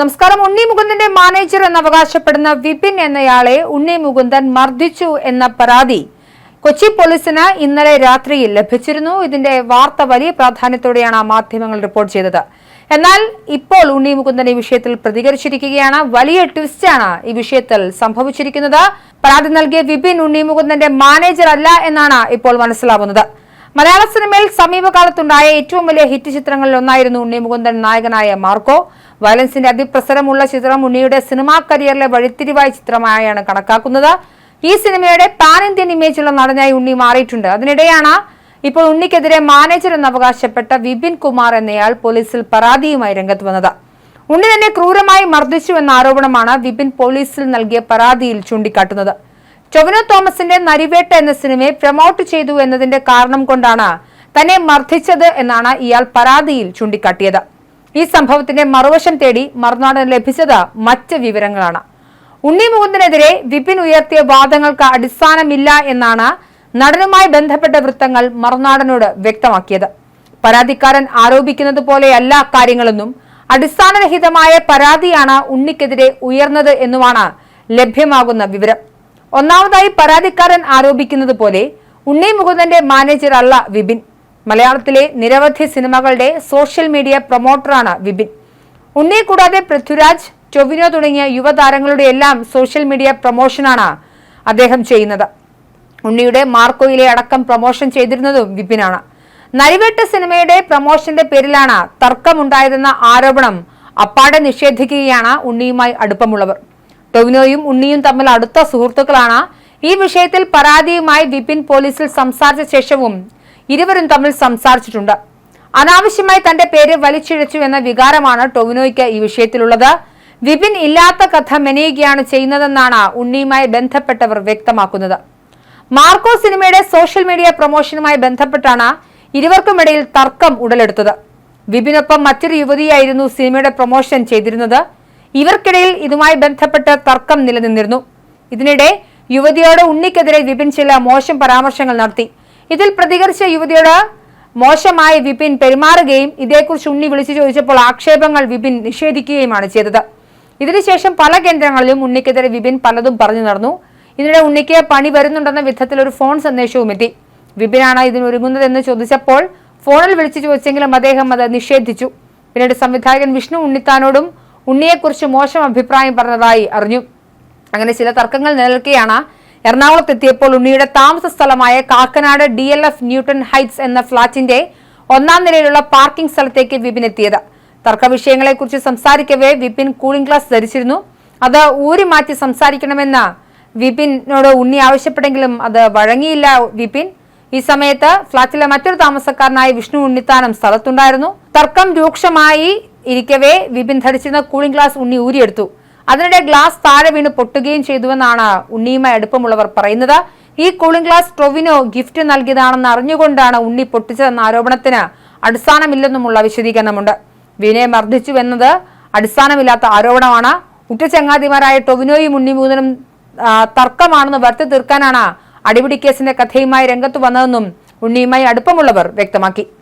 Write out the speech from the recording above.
നമസ്കാരം. ഉണ്ണി മുകുന്ദന്റെ മാനേജർ എന്ന് അവകാശപ്പെടുന്ന വിപിൻ എന്നയാളെ ഉണ്ണി മുകുന്ദൻ മർദ്ദിച്ചു എന്ന പരാതി കൊച്ചി പോലീസിന് ഇന്നലെ രാത്രിയിൽ ലഭിച്ചിരുന്നു. ഇതിന്റെ വാർത്ത വലിയ പ്രാധാന്യത്തോടെയാണ് മാധ്യമങ്ങൾ റിപ്പോർട്ട് ചെയ്തത്. എന്നാൽ ഇപ്പോൾ ഉണ്ണി മുകുന്ദൻ ഈ വിഷയത്തിൽ പ്രതികരിച്ചിരിക്കുകയാണ്. വലിയ ട്വിസ്റ്റാണ് ഈ വിഷയത്തിൽ സംഭവിച്ചിരിക്കുന്നത്. പരാതി നൽകിയ വിപിൻ ഉണ്ണി മുകുന്ദന്റെ മാനേജർ അല്ല എന്നാണ് ഇപ്പോൾ മനസ്സിലാവുന്നത്. മലയാള സിനിമയിൽ സമീപകാലത്തുണ്ടായ ഏറ്റവും വലിയ ഹിറ്റ് ചിത്രങ്ങളിൽ ഒന്നായിരുന്നു ഉണ്ണി മുകുന്ദൻ നായകനായ മാർക്കോ. വയലൻസിന്റെ അതിപ്രസരമുള്ള ചിത്രം ഉണ്ണിയുടെ സിനിമാ കരിയറിലെ വഴിത്തിരിവായ ചിത്രമായാണ് കണക്കാക്കുന്നത്. ഈ സിനിമയുടെ പാൻ ഇന്ത്യൻ ഇമേജുള്ള നടനായി ഉണ്ണി മാറിയിട്ടുണ്ട്. അതിനിടെയാണ് ഇപ്പോൾ ഉണ്ണിക്കെതിരെ മാനേജർ എന്ന് അവകാശപ്പെട്ട വിപിൻ കുമാർ എന്നയാൾ പോലീസിൽ പരാതിയുമായി രംഗത്ത് വന്നത്. ഉണ്ണി തന്നെ ക്രൂരമായി മർദ്ദിച്ചു എന്ന ആരോപണമാണ് വിപിൻ പോലീസിൽ നൽകിയ പരാതിയിൽ ചൂണ്ടിക്കാട്ടുന്നത്. ടൊവിനോ തോമസിന്റെ നരിവേട്ട എന്ന സിനിമയെ പ്രൊമോട്ട് ചെയ്തു എന്നതിന്റെ കാരണം കൊണ്ടാണ് തന്നെ മർദ്ദിച്ചത് എന്നാണ് ഇയാൾ പരാതിയിൽ ചൂണ്ടിക്കാട്ടിയത്. ഈ സംഭവത്തിന്റെ മറുവശം തേടി മറുനാടൻ ലഭിച്ചത് മറ്റ് വിവരങ്ങളാണ്. ഉണ്ണി മുകുന്ദനെതിരെ വിപിൻ ഉയർത്തിയ വാദങ്ങൾക്ക് അടിസ്ഥാനമില്ല എന്നാണ് നടനുമായി ബന്ധപ്പെട്ട വൃത്തങ്ങൾ മറുനാടനോട് വ്യക്തമാക്കിയത്. പരാതിക്കാരൻ ആരോപിക്കുന്നത് പോലെയല്ല കാര്യങ്ങളെന്നും അടിസ്ഥാനരഹിതമായ പരാതിയാണ് ഉണ്ണിക്കെതിരെ ഉയർന്നത് എന്നുമാണ് ലഭ്യമാകുന്ന വിവരം. ഒന്നാമതായി പരാതിക്കാരൻ ആരോപിക്കുന്നത് പോലെ ഉണ്ണി മുകുന്ദന്റെ മാനേജർ അല്ല വിപിൻ. മലയാളത്തിലെ നിരവധി സിനിമകളുടെ സോഷ്യൽ മീഡിയ പ്രൊമോട്ടറാണ് വിപിൻ. ഉണ്ണി കൂടാതെ പൃഥ്വിരാജ് ടൊവിനോ തുടങ്ങിയ യുവതാരങ്ങളുടെ എല്ലാം സോഷ്യൽ മീഡിയ പ്രൊമോഷനാണ് അദ്ദേഹം ചെയ്യുന്നത്. ഉണ്ണിയുടെ മാർക്കോയിലെ അടക്കം പ്രൊമോഷൻ ചെയ്തിരുന്നതും വിപിനാണ്. നരിവേട്ട സിനിമയുടെ പ്രൊമോഷന്റെ പേരിലാണ് തർക്കമുണ്ടായതെന്ന ആരോപണം അപ്പാടെ നിഷേധിക്കുകയാണ് ഉണ്ണിയുമായി അടുപ്പമുള്ളവർ. ടൊവിനോയും ഉണ്ണിയും തമ്മിൽ അടുത്ത സുഹൃത്തുക്കളാണ്. ഈ വിഷയത്തിൽ പരാതിയുമായി വിപിൻ പോലീസിൽ സംസാരിച്ച ശേഷവും ഇരുവരും തമ്മിൽ സംസാരിച്ചിട്ടുണ്ട്. അനാവശ്യമായി തന്റെ പേര് വലിച്ചിഴച്ചു എന്ന വികാരമാണ് ടൊവിനോയ്ക്ക് ഈ വിഷയത്തിലുള്ളത്. വിപിൻ ഇല്ലാത്ത കഥ മെനയുകയാണ് ചെയ്യുന്നതെന്നാണ് ഉണ്ണിയുമായി ബന്ധപ്പെട്ടവർ വ്യക്തമാക്കുന്നത്. മാർക്കോ സിനിമയുടെ സോഷ്യൽ മീഡിയ പ്രൊമോഷനുമായി ബന്ധപ്പെട്ടാണ് ഇരുവർക്കുമിടയിൽ തർക്കം ഉടലെടുത്തത്. വിപിനൊപ്പം മറ്റൊരു യുവതിയായിരുന്നു സിനിമയുടെ പ്രൊമോഷൻ ചെയ്തിരുന്നത്. ഇവർക്കിടയിൽ ഇതുമായി ബന്ധപ്പെട്ട് തർക്കം നിലനിന്നിരുന്നു. ഇതിനിടെ യുവതിയോട് ഉണ്ണിക്കെതിരെ വിപിൻ ചില മോശം പരാമർശങ്ങൾ നടത്തി. ഇതിൽ പ്രതികരിച്ച യുവതിയോട് മോശമായി വിപിൻ പെരുമാറുകയും ഇതേക്കുറിച്ച് ഉണ്ണി വിളിച്ചു ചോദിച്ചപ്പോൾ ആക്ഷേപങ്ങൾ വിപിൻ നിഷേധിക്കുകയുമാണ് ചെയ്തത്. ഇതിനുശേഷം പല കേന്ദ്രങ്ങളിലും ഉണ്ണിക്കെതിരെ വിപിൻ പലതും പറഞ്ഞു നടന്നു. ഇതിനിടെ ഉണ്ണിക്ക് പണി വരുന്നുണ്ടെന്ന വിധത്തിൽ ഒരു ഫോൺ സന്ദേശവും എത്തി. വിപിനാണ് ഇതിനൊരുങ്ങുന്നതെന്ന് ചോദിച്ചപ്പോൾ ഫോണിൽ വിളിച്ചു ചോദിച്ചെങ്കിലും അദ്ദേഹം അത് നിഷേധിച്ചു. പിന്നീട് സംവിധായകൻ വിഷ്ണു ഉണ്ണിത്താനോടും ഉണ്ണിയെക്കുറിച്ച് മോശം അഭിപ്രായം പറഞ്ഞതായി അറിഞ്ഞു. അങ്ങനെ ചില തർക്കങ്ങൾ നിലനിൽക്കെയാണ്. എറണാകുളത്ത് എത്തിയപ്പോൾ ഉണ്ണിയുടെ താമസ സ്ഥലമായ Kakkanad D L F Newton Heights എന്ന ഫ്ളാറ്റിന്റെ ഒന്നാം നിലയിലുള്ള പാർക്കിംഗ് സ്ഥലത്തേക്ക് വിപിൻ എത്തിയത്. തർക്ക വിഷയങ്ങളെക്കുറിച്ച് സംസാരിക്കവേ വിപിൻ കൂളിംഗ് ഗ്ലാസ് ധരിച്ചിരുന്നു. അത് ഊരി മാറ്റി സംസാരിക്കണമെന്ന് വിപിനോട് ഉണ്ണി ആവശ്യപ്പെട്ടെങ്കിലും അത് വഴങ്ങിയില്ല വിപിൻ. ഈ സമയത്ത് ഫ്ളാറ്റിലെ മറ്റൊരു താമസക്കാരനായ വിഷ്ണു ഉണ്ണിത്താനം സ്ഥലത്തുണ്ടായിരുന്നു. തർക്കം രൂക്ഷമായി ഇരിക്കവേ വിപിൻ ധരിച്ചിരുന്ന കൂളിംഗ് ഗ്ലാസ് ഉണ്ണി ഊരിയെടുത്തു. അതിനിടെ ഗ്ലാസ് താഴെ വീണ് പൊട്ടുകയും ചെയ്തുവെന്നാണ് ഉണ്ണിയുമായി അടുപ്പമുള്ളവർ പറയുന്നത്. ഈ കൂളിംഗ് ഗ്ലാസ് ടൊവിനോ ഗിഫ്റ്റ് നൽകിയതാണെന്ന് അറിഞ്ഞുകൊണ്ടാണ് ഉണ്ണി പൊട്ടിച്ചതെന്ന ആരോപണത്തിന് അടിസ്ഥാനമില്ലെന്നുമുള്ള വിശദീകരണമുണ്ട്. വിനയെ മർദ്ദിച്ചുവെന്നത് അടിസ്ഥാനമില്ലാത്ത ആരോപണമാണ്. ഉറ്റചങ്ങാതിമാരായ ടൊവിനോയും ഉണ്ണിമൂതനും തർക്കമാണെന്ന് വരുത്തി തീർക്കാനാണ് അടിപിടി കേസിന്റെ കഥയുമായി രംഗത്ത് വന്നതെന്നും ഉണ്ണിയുമായി അടുപ്പമുള്ളവർ വ്യക്തമാക്കി.